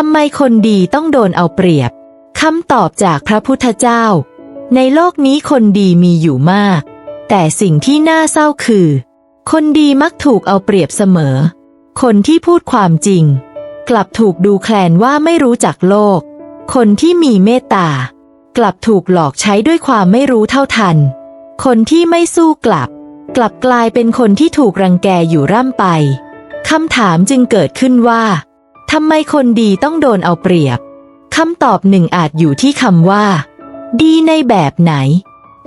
ทำไมคนดีต้องโดนเอาเปรียบ คำตอบจากพระพุทธเจ้า ในโลกนี้คนดีมีอยู่มาก แต่สิ่งที่น่าเศร้าคือ คนดีมักถูกเอาเปรียบเสมอ คนที่พูดความจริง กลับถูกดูแคลนว่าไม่รู้จักโลก คนที่มีเมตตา กลับถูกหลอกใช้ด้วยความไม่รู้เท่าทัน คนที่ไม่สู้กลับ กลับกลายเป็นคนที่ถูกรังแกอยู่ร่ำไป คำถามจึงเกิดขึ้นว่า ทำไมคนดีต้องโดนเอาเปรียบคำตอบหนึ่งอาจอยู่ที่คำว่า ดีในแบบไหน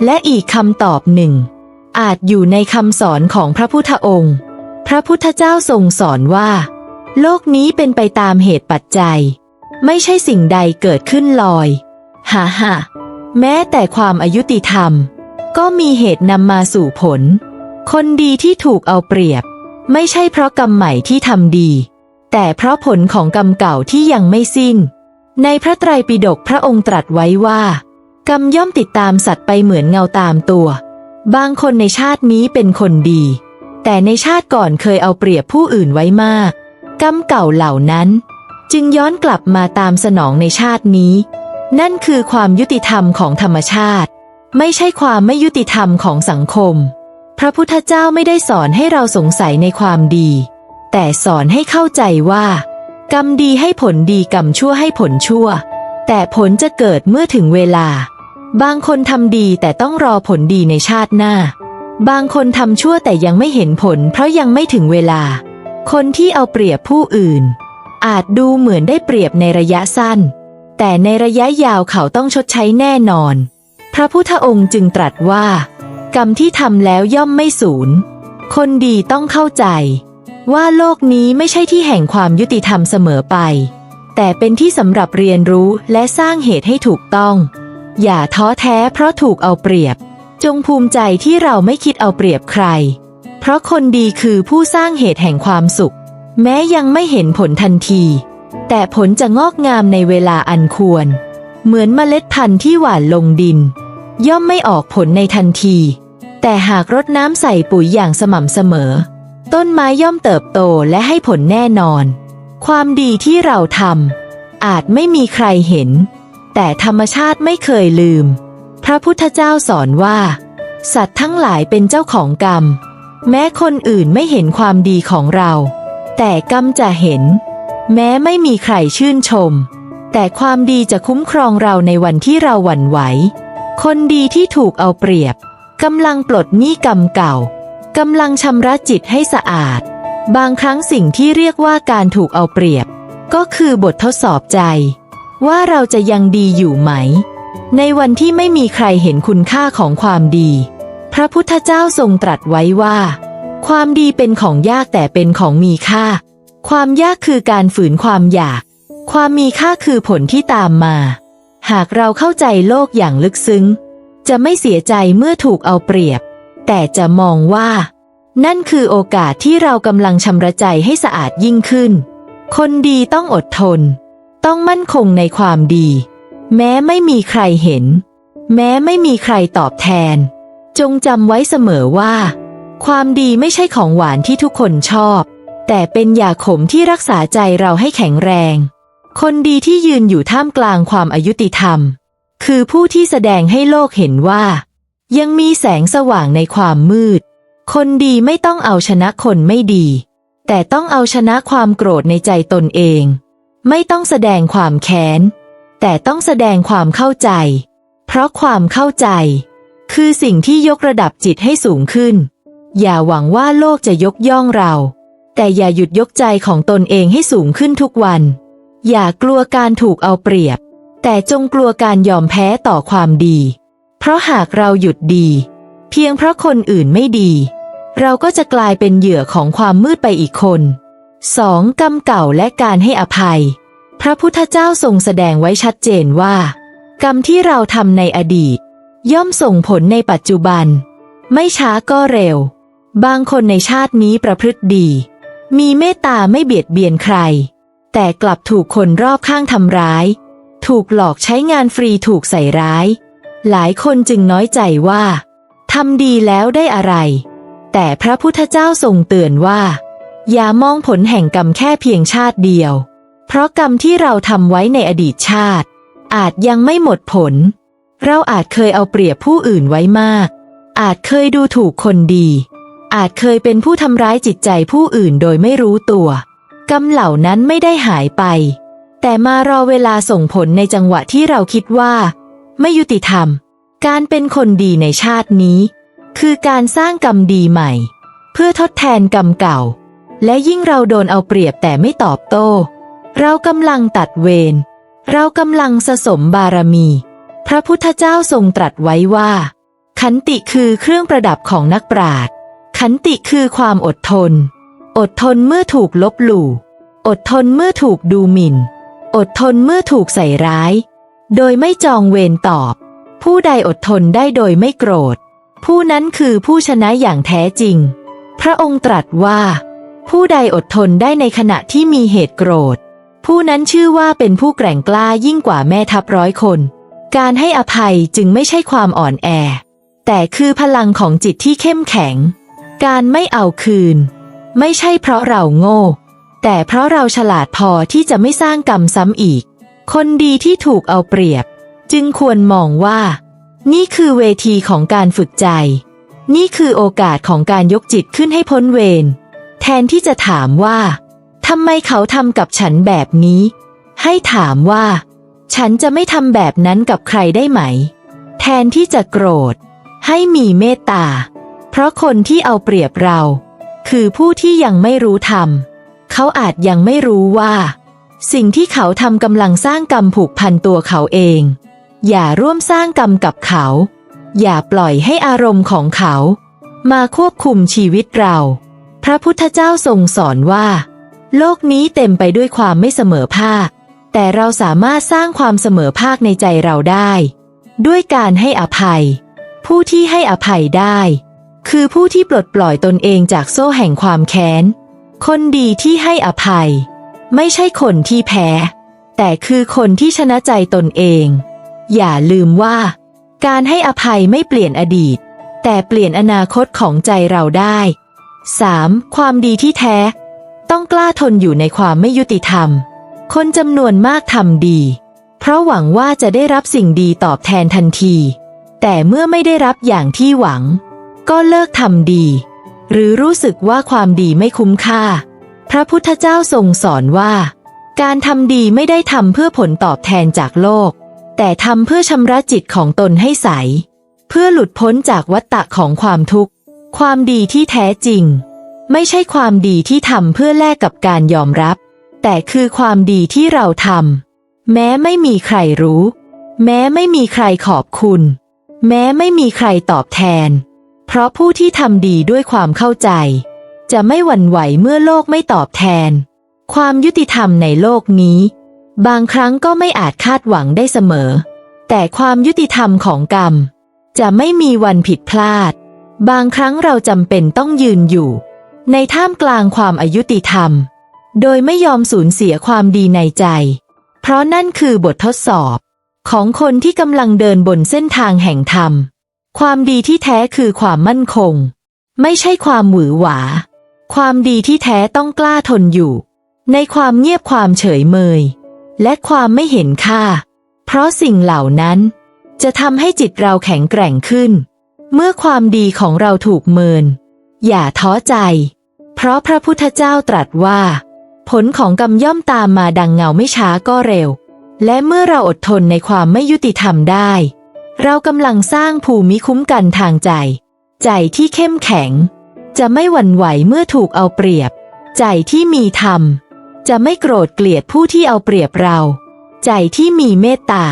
และอีกคำตอบหนึ่ง อาจอยู่ในคำสอนของพระพุทธองค์ พระพุทธเจ้าทรงสอนว่า โลกนี้เป็นไปตามเหตุปัจจัย ไม่ใช่สิ่งใดเกิดขึ้นลอยฮ่าฮ่าแม้แต่ความอายุติธรรม ก็มีเหตุนำมาสู่ผล คนดีที่ถูกเอาเปรียบ ไม่ใช่เพราะกรรมใหม่ที่ทำดี แต่เพราะผลของกรรมเก่าที่ยังไม่สิ้น ในพระไตรปิฎกพระองค์ตรัสไว้ว่า กรรมย่อมติดตามสัตว์ไปเหมือนเงาตามตัว บางคนในชาตินี้เป็นคนดี แต่ในชาติก่อนเคยเอาเปรียบผู้อื่นไว้มาก กรรมเก่าเหล่านั้น จึงย้อนกลับมาตามสนองในชาตินี้ นั่นคือความยุติธรรมของธรรมชาติ ไม่ใช่ความไม่ยุติธรรมของสังคม พระพุทธเจ้าไม่ได้สอนให้เราสงสัยในความดี แต่สอนให้เข้าใจว่า กรรมดีให้ผลดีกรรมชั่วให้ผลชั่ว แต่ผลจะเกิดเมื่อถึงเวลา บางคนทำดีแต่ต้องรอผลดีในชาติหน้า บางคนทำชั่วแต่ยังไม่เห็นผล เพราะยังไม่ถึงเวลา คนที่เอาเปรียบผู้อื่น อาจดูเหมือนได้เปรียบในระยะสั้น แต่ในระยะยาวเขาต้องชดใช้แน่นอน พระพุทธองค์จึงตรัสว่า กรรมที่ทำแล้วย่อมไม่สูญคนดีต้องเข้าใจ ว่าโลกนี้ไม่ใช่ที่แห่งความยุติธรรมเสมอไป แต่เป็นที่สำหรับเรียนรู้และสร้างเหตุให้ถูกต้อง อย่าท้อแท้เพราะถูกเอาเปรียบ จงภูมิใจที่เราไม่คิดเอาเปรียบใคร เพราะคนดีคือผู้สร้างเหตุแห่งความสุข แม้ยังไม่เห็นผลทันที แต่ผลจะงอกงามในเวลาอันควร เหมือนเมล็ดพันธุ์ที่หว่านลงดิน ย่อมไม่ออกผลในทันที แต่หากรดน้ำใส่ปุ๋ยอย่างสม่ำเสมอ ต้นไม้ย่อมเติบโตและให้ผลแน่นอน ความดีที่เราทำอาจไม่มีใครเห็น แต่ธรรมชาติไม่เคยลืม พระพุทธเจ้าสอนว่า สัตว์ทั้งหลายเป็นเจ้าของกรรม แม้คนอื่นไม่เห็นความดีของเรา แต่กรรมจะเห็น แม้ไม่มีใครชื่นชม แต่ความดีจะคุ้มครองเราในวันที่เราหวั่นไหว คนดีที่ถูกเอาเปรียบกำลังปลดหนี้กรรมเก่า กำลังชำระจิตให้สะอาด บางครั้งสิ่งที่เรียกว่าการถูกเอาเปรียบ ก็คือบททดสอบใจ ว่าเราจะยังดีอยู่ไหม ในวันที่ไม่มีใครเห็นคุณค่าของความดี พระพุทธเจ้าทรงตรัสไว้ว่า ความดีเป็นของยากแต่เป็นของมีค่า ความยากคือการฝืนความอยาก ความมีค่าคือผลที่ตามมา หากเราเข้าใจโลกอย่างลึกซึ้ง จะไม่เสียใจเมื่อถูกเอาเปรียบ แต่จะมองว่า นั่นคือโอกาสที่เรากำลังชำระใจให้สะอาดยิ่งขึ้น คนดีต้องอดทน ต้องมั่นคงในความดี แม้ไม่มีใครเห็น แม้ไม่มีใครตอบแทน จงจำไว้เสมอว่า ความดีไม่ใช่ของหวานที่ทุกคนชอบ แต่เป็นยาขมที่รักษาใจเราให้แข็งแรง คนดีที่ยืนอยู่ท่ามกลางความอายุติธรรม คือผู้ที่แสดงให้โลกเห็นว่า ยังมีแสงสว่างในความมืด คนดีไม่ต้องเอาชนะคนไม่ดี แต่ต้องเอาชนะความโกรธในใจตนเอง ไม่ต้องแสดงความแค้น แต่ต้องแสดงความเข้าใจ เพราะความเข้าใจ คือสิ่งที่ยกระดับจิตให้สูงขึ้น อย่าหวังว่าโลกจะยกย่องเรา แต่อย่าหยุดยกใจของตนเองให้สูงขึ้นทุกวัน อย่ากลัวการถูกเอาเปรียบ แต่จงกลัวการยอมแพ้ต่อความดี เพราะหากเราหยุดดี เพียงเพราะคนอื่นไม่ดี เราก็จะกลายเป็นเหยื่อของความมืดไปอีกคน 2. กรรมเก่าและการให้อภัย พระพุทธเจ้าทรงแสดงไว้ชัดเจนว่า กรรมที่เราทำในอดีต ย่อมส่งผลในปัจจุบัน ไม่ช้าก็เร็ว บางคนในชาตินี้ประพฤติดี มีเมตตาไม่เบียดเบียนใคร แต่กลับถูกคนรอบข้างทำร้าย ถูกหลอกใช้งานฟรีถูกใส่ร้าย หลายคนจึงน้อยใจว่าทำดีแล้วได้อะไร แต่พระพุทธเจ้าทรงเตือนว่า อย่ามองผลแห่งกรรมแค่เพียงชาติเดียว เพราะกรรมที่เราทำไว้ในอดีตชาติ อาจยังไม่หมดผล เราอาจเคยเอาเปรียบผู้อื่นไว้มาก อาจเคยดูถูกคนดี อาจเคยเป็นผู้ทำร้ายจิตใจผู้อื่นโดยไม่รู้ตัว กรรมเหล่านั้นไม่ได้หายไป แต่มารอเวลาส่งผลในจังหวะที่เราคิดว่า ไม่ยุติธรรม การเป็นคนดีในชาตินี้ คือการสร้างกรรมดีใหม่ เพื่อทดแทนกรรมเก่า และยิ่งเราโดนเอาเปรียบแต่ไม่ตอบโต้ เรากำลังตัดเวรเรากำลังสะสมบารมี พระพุทธเจ้าทรงตรัสไว้ว่า ขันติคือเครื่องประดับของนักปราชญ์ขันติคือความอดทน อดทนเมื่อถูกลบหลู่ อดทนเมื่อถูกดูหมิ่น อดทนเมื่อถูกใส่ร้าย โดยไม่จองเวรตอบ ผู้ใดอดทนได้โดยไม่โกรธ ผู้นั้นคือผู้ชนะอย่างแท้จริง พระองค์ตรัสว่า ผู้ใดอดทนได้ในขณะที่มีเหตุโกรธ ผู้นั้นชื่อว่าเป็นผู้แกร่งกล้ายิ่งกว่าแม่ทัพร้อยคน การให้อภัยจึงไม่ใช่ความอ่อนแอ แต่คือพลังของจิตที่เข้มแข็ง การไม่เอาคืน ไม่ใช่เพราะเราโง่ แต่เพราะเราฉลาดพอที่จะไม่สร้างกรรมซ้ำอีก คนดีที่ถูกเอาเปรียบ จึงควรมองว่า นี่คือเวทีของการฝึกใจ นี่คือโอกาสของการยกจิตขึ้นให้พ้นเวรแทนที่จะถามว่าทำไมเขาทำกับฉันแบบนี้ ให้ถามว่า ฉันจะไม่ทำแบบนั้นกับใครได้ไหม แทนที่จะโกรธ ให้มีเมตตา เพราะคนที่เอาเปรียบเรา คือผู้ที่ยังไม่รู้ธรรมเขาอาจยังไม่รู้ว่า สิ่งที่เขาทำกำลังสร้างกรรมผูกพันตัวเขาเอง อย่าร่วมสร้างกรรมกับเขา อย่าปล่อยให้อารมณ์ของเขา มาควบคุมชีวิตเรา พระพุทธเจ้าทรงสอนว่า โลกนี้เต็มไปด้วยความไม่เสมอภาค แต่เราสามารถสร้างความเสมอภาคในใจเราได้ ด้วยการให้อภัย ผู้ที่ให้อภัยได้ คือผู้ที่ปลดปล่อยตนเองจากโซ่แห่งความแค้น คนดีที่ให้อภัย ไม่ใช่คนที่แพ้ แต่คือคนที่ชนะใจตนเอง อย่าลืมว่า การให้อภัยไม่เปลี่ยนอดีต แต่เปลี่ยนอนาคตของใจเราได้ 3. ความดีที่แท้ ต้องกล้าทนอยู่ในความไม่ยุติธรรม คนจำนวนมากทำดี เพราะหวังว่าจะได้รับสิ่งดีตอบแทนทันที แต่เมื่อไม่ได้รับอย่างที่หวัง ก็เลิกทำดี หรือรู้สึกว่าความดีไม่คุ้มค่า พระพุทธเจ้าทรงสอนว่า การทำดีไม่ได้ทำเพื่อผลตอบแทนจากโลก แต่ทำเพื่อชำระจิตของตนให้ใส เพื่อหลุดพ้นจากวัฏฏะของความทุกข์ ความดีที่แท้จริง ไม่ใช่ความดีที่ทำเพื่อแลกกับการยอมรับ แต่คือความดีที่เราทำแม้ไม่มีใครรู้ แม้ไม่มีใครขอบคุณ แม้ไม่มีใครตอบแทน เพราะผู้ที่ทำดีด้วยความเข้าใจ จะไม่หวั่นไหวเมื่อโลกไม่ตอบแทน ความยุติธรรมในโลกนี้ บางครั้งก็ไม่อาจคาดหวังได้เสมอ แต่ความยุติธรรมของกรรม จะไม่มีวันผิดพลาด บางครั้งเราจำเป็นต้องยืนอยู่ ในท่ามกลางความอายุติธรรม โดยไม่ยอมสูญเสียความดีในใจ เพราะนั่นคือบททดสอบ ของคนที่กำลังเดินบนเส้นทางแห่งธรรม ความดีที่แท้คือความมั่นคง ไม่ใช่ความหวือหวา ความดีที่แท้ต้องกล้าทนอยู่ ในความเงียบความเฉยเมย และความไม่เห็นค่า เพราะสิ่งเหล่านั้น จะทำให้จิตเราแข็งแกร่งขึ้น เมื่อความดีของเราถูกเมิน อย่าท้อใจ เพราะพระพุทธเจ้าตรัสว่า ผลของกรรมย่อมตามมาดังเงาไม่ช้าก็เร็ว และเมื่อเราอดทนในความไม่ยุติธรรมได้ เรากำลังสร้างภูมิคุ้มกันทางใจ ใจที่เข้มแข็ง จะไม่หวั่นไหวเมื่อถูกเอาเปรียบ ใจที่มีธรรม จะไม่โกรธเกลียดผู้ที่เอาเปรียบเรา ใจที่มีเมตตา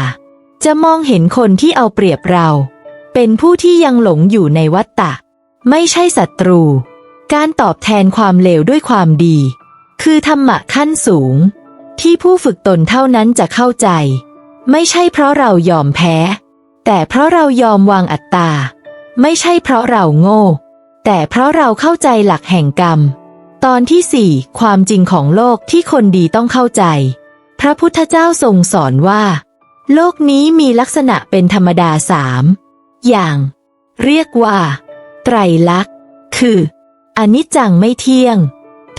จะมองเห็นคนที่เอาเปรียบเรา เป็นผู้ที่ยังหลงอยู่ในวัฏฏะ ไม่ใช่ศัตรู การตอบแทนความเลวด้วยความดี คือธรรมะขั้นสูง ที่ผู้ฝึกตนเท่านั้นจะเข้าใจ ไม่ใช่เพราะเรายอมแพ้ แต่เพราะเรายอมวางอัตตา ไม่ใช่เพราะเราโง่ แต่เพราะเราเข้าใจหลักแห่งกรรม ตอนที่สี่ความจริงของโลกที่คนดีต้องเข้าใจ พระพุทธเจ้าทรงสอนว่า โลกนี้มีลักษณะเป็นธรรมดาสามอย่าง เรียกว่า ไตรลักษณ์ คืออนิจจังไม่เที่ยง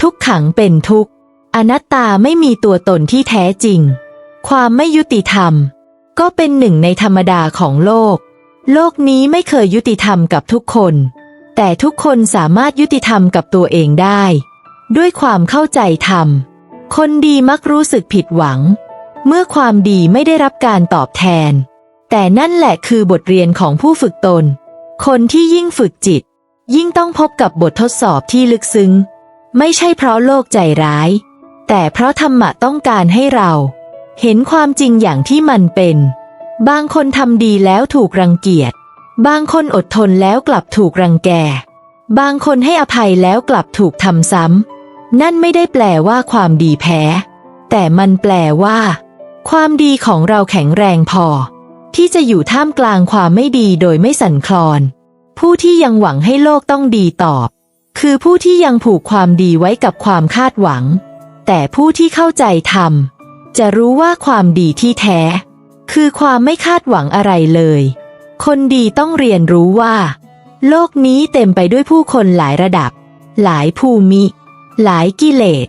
ทุกขังเป็นทุกข์อนัตตาไม่มีตัวตนที่แท้จริง ความไม่ยุติธรรม ก็เป็นหนึ่งในธรรมดาของโลก โลกนี้ไม่เคยยุติธรรมกับทุกคน แต่ทุกคนสามารถยุติธรรมกับตัวเองได้ ด้วยความเข้าใจธรรม คนดีมักรู้สึกผิดหวัง เมื่อความดีไม่ได้รับการตอบแทน แต่นั่นแหละคือบทเรียนของผู้ฝึกตน คนที่ยิ่งฝึกจิต ยิ่งต้องพบกับบททดสอบที่ลึกซึ้ง ไม่ใช่เพราะโลกใจร้าย แต่เพราะธรรมะต้องการให้เรา เห็นความจริงอย่างที่มันเป็น บางคนทำดีแล้วถูกรังเกียจ บางคนอดทนแล้วกลับถูกรังแก บางคนให้อภัยแล้วกลับถูกทำซ้ำ นั่นไม่ได้แปลว่าความดีแพ้ แต่มันแปลว่า ความดีของเราแข็งแรงพอ ที่จะอยู่ท่ามกลางความไม่ดีโดยไม่สั่นคลอน ผู้ที่ยังหวังให้โลกต้องดีตอบ คือผู้ที่ยังผูกความดีไว้กับความคาดหวัง แต่ผู้ที่เข้าใจธรรมจะรู้ว่าความดีที่แท้ คือความไม่คาดหวังอะไรเลย คนดีต้องเรียนรู้ว่า โลกนี้เต็มไปด้วยผู้คนหลายระดับ หลายภูมิ หลายกิเลส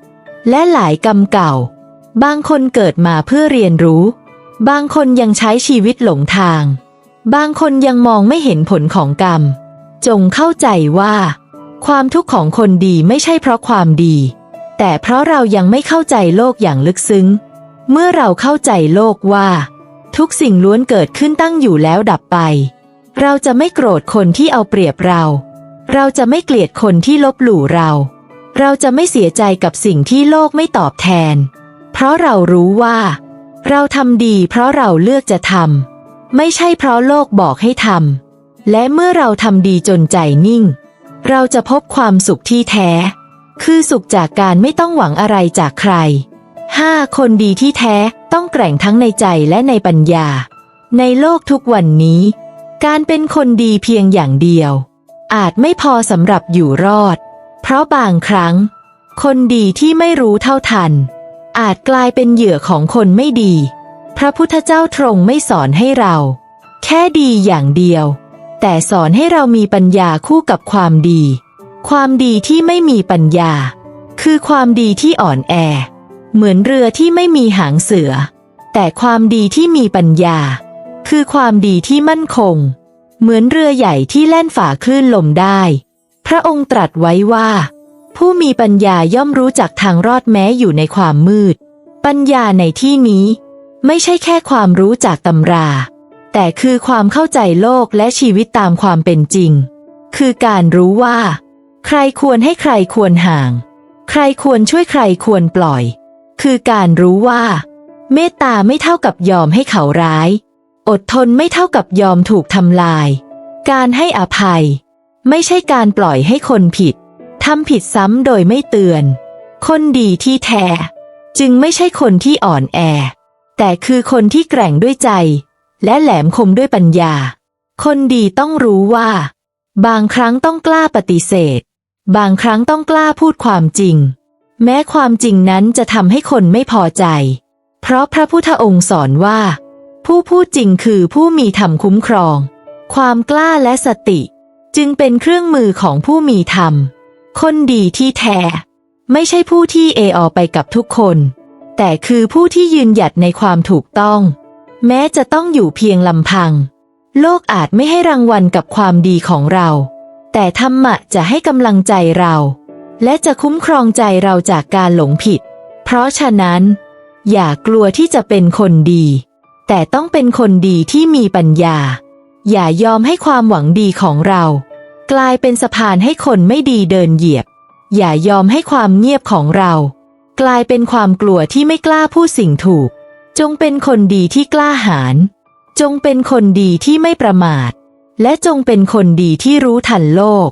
และหลายกรรมเก่า บางคนเกิดมาเพื่อเรียนรู้ บางคนยังใช้ชีวิตหลงทาง บางคนยังมองไม่เห็นผลของกรรม จงเข้าใจว่า ความทุกข์ของคนดีไม่ใช่เพราะความดี แต่เพราะเรายังไม่เข้าใจโลกอย่างลึกซึ้ง เมื่อเราเข้าใจโลกว่า ทุกสิ่งล้วนเกิดขึ้นตั้งอยู่แล้วดับไป เราจะไม่โกรธคนที่เอาเปรียบเรา เราจะไม่เกลียดคนที่ลบหลู่เรา เราจะไม่เสียใจกับสิ่งที่โลกไม่ตอบแทน เพราะเรารู้ว่า เราทำดีเพราะเราเลือกจะทำไม่ใช่เพราะโลกบอกให้ทำและเมื่อเราทำดีจนใจนิ่ง เราจะพบความสุขที่แท้ คือสุขจากการไม่ต้องหวังอะไรจากใคร 5. คนดีที่แท้ ต้องแกร่งทั้งในใจและในปัญญา ในโลกทุกวันนี้ การเป็นคนดีเพียงอย่างเดียว อาจไม่พอสำหรับอยู่รอด เพราะบางครั้ง คนดีที่ไม่รู้เท่าทัน อาจกลายเป็นเหยื่อของคนไม่ดี พระพุทธเจ้าตรงไม่สอนให้เรา แค่ดีอย่างเดียว แต่สอนให้เรามีปัญญาคู่กับความดี ความดีที่ไม่มีปัญญา คือความดีที่อ่อนแอ เหมือนเรือที่ไม่มีหางเสือ แต่ความดีที่มีปัญญา คือความดีที่มั่นคง เหมือนเรือใหญ่ที่แล่นฝ่าคลื่นลมได้ พระองค์ตรัสไว้ว่า ผู้มีปัญญาย่อมรู้จักทางรอดแม้อยู่ในความมืด ปัญญาในที่นี้ ไม่ใช่แค่ความรู้จากตำรา แต่คือความเข้าใจโลกและชีวิตตามความเป็นจริง คือการรู้ว่า ใครควรให้ใครควรห่าง ใครควรช่วยใครควรปล่อย คือการรู้ว่า เมตตาไม่เท่ากับยอมให้เขาร้าย อดทนไม่เท่ากับยอมถูกทำลาย การให้อภัย ไม่ใช่การปล่อยให้คนผิดทำผิดซ้ำโดยไม่เตือน คนดีที่แท้ จึงไม่ใช่คนที่อ่อนแอ แต่คือคนที่แกร่งด้วยใจ และแหลมคมด้วยปัญญา คนดีต้องรู้ว่า บางครั้งต้องกล้าปฏิเสธ บางครั้งต้องกล้าพูดความจริง แม้ความจริงนั้นจะทำให้คนไม่พอใจ เพราะพระพุทธองค์สอนว่า ผู้พูดจริงคือผู้มีธรรมคุ้มครอง ความกล้าและสติ จึงเป็นเครื่องมือของผู้มีธรรม คนดีที่แท้ ไม่ใช่ผู้ที่เออไปกับทุกคน แต่คือผู้ที่ยืนหยัดในความถูกต้อง แม้จะต้องอยู่เพียงลำพัง โลกอาจไม่ให้รางวัลกับความดีของเรา แต่ธรรมะจะให้กำลังใจเรา และจะคุ้มครองใจเราจากการหลงผิด เพราะฉะนั้น อย่ากลัวที่จะเป็นคนดี แต่ต้องเป็นคนดีที่มีปัญญา อย่ายอมให้ความหวังดีของเรา กลายเป็นสะพานให้คนไม่ดีเดินเหยียบ อย่ายอมให้ความเงียบของเรา กลายเป็นความกลัวที่ไม่กล้าพูดสิ่งถูก จงเป็นคนดีที่กล้าหาญจงเป็นคนดีที่ไม่ประมาท และจงเป็นคนดีที่รู้ทันโลก